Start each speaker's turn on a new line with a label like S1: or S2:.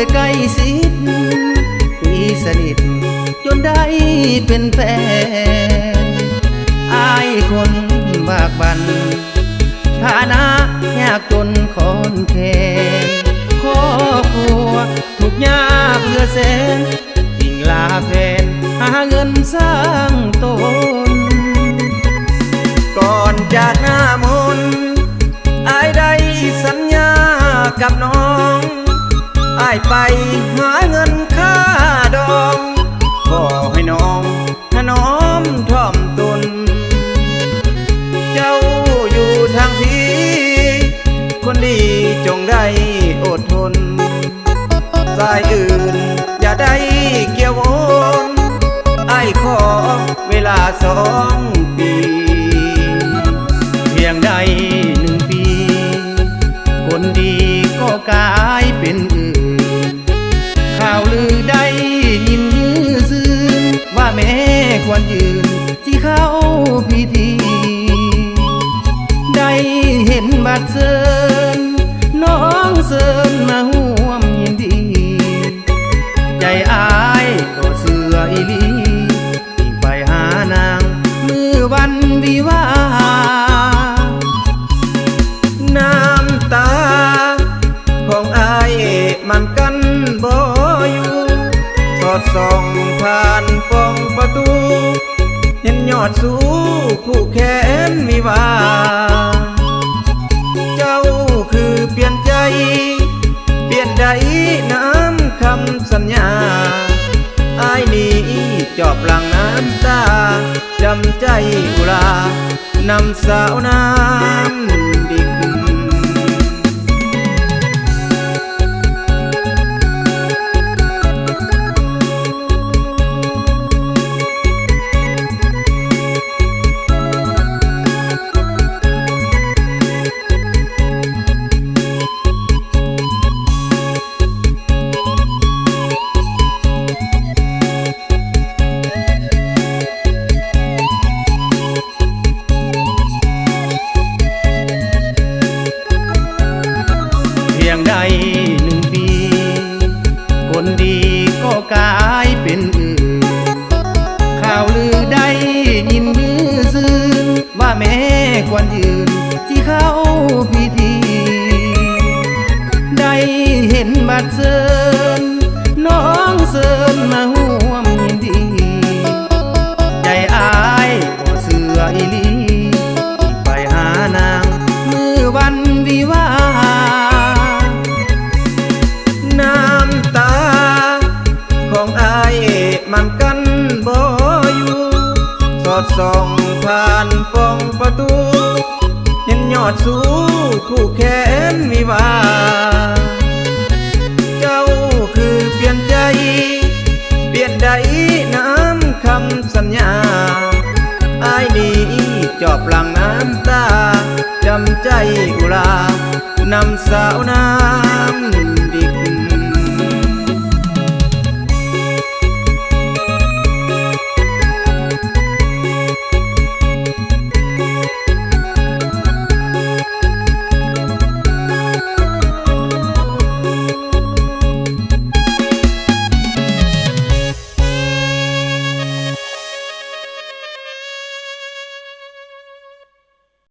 S1: ยใกล้สิดตีสนิทจนได้เป็นแฟนอายคนบากบันฐานะยากจนคอนแค่ายไปหาเงินค่าดองขอให้น้องถนอมถ่อมตุน เจ้าอยู่ทางพีคนดีจงได้อดทน สายอื่นอย่าได้เกี่ยววนไอ้ขอเวลาสอง ควรยืนที่เข้าพิธี ได้เห็นบัดเซินน้องเซินมาห่วมยินดี ใจอายก็เสืออีลี อดสู้ผู้แขนวิวา เจ้าคือเปลี่ยนใจ เปลี่ยนใจน้ำคำสัญญาอายนี้จอบหลังน้ำตา จำใจอุลานำสาวน้ำ เป็นอื่นข่าวลือได้ยินยือซื่นว่าแม่ควรยืนที่เขาพิ อดส่องผ่านฟองประตู เห็นยอดสูคู่แขนวิวา เจ้าคือเปลี่ยนใจ เปลี่ยนใดน้ำคำสัญญาอายนี้จอบหลังน้ำตา จำใจอุรานำสาวน้ำดิก